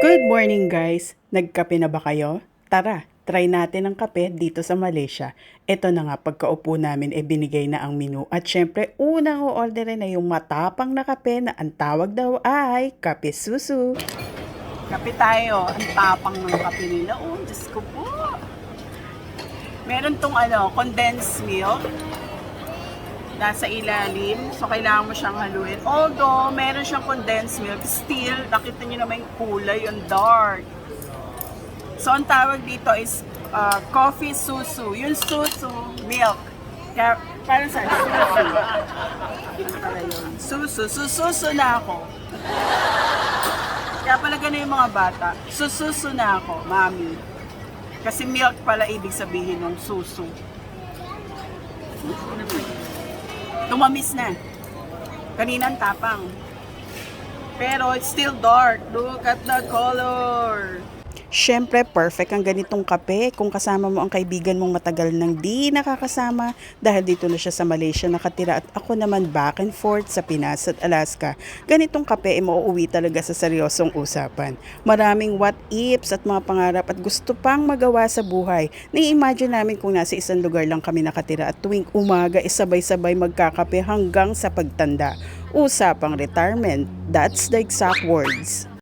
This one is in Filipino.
Good morning guys! Nagkape na ba kayo? Tara, try natin ang kape dito sa Malaysia. Ito na nga, pagkaupo namin e binigay na ang menu. At syempre, unang o-orderin na yung matapang na kape na ang tawag daw ay kape susu. Kape tayo. Ang tapang ng kape nila. Oh, Diyos ko po. Meron tong ano, condensed milk nasa ilalim. So, kailangan mo siyang haluin. Although, meron siyang condensed milk, still, nakita niyo naman yung kulay, yung dark. So, ang tawag dito is uh, coffee susu. Yung susu, milk. Kaya, parang sa susu. Susu. Sususu na ako. Kaya pala ganun yung mga bata. Sususu na ako, mami. Kasi milk pala ibig sabihin ng susu. Tumamis na. Kanina ang tapang. Pero it's still dark. Look at the color. Siyempre, perfect ang ganitong kape kung kasama mo ang kaibigan mong matagal nang di nakakasama dahil dito na siya sa Malaysia nakatira at ako naman back and forth sa Pinas at Alaska. Ganitong kape ay mauuwi talaga sa seryosong usapan. Maraming what ifs at mga pangarap at gusto pang magawa sa buhay. Nai-imagine namin kung nasa isang lugar lang kami nakatira at tuwing umaga isabay-sabay magkakape hanggang sa pagtanda. Usapang retirement, that's the exact words.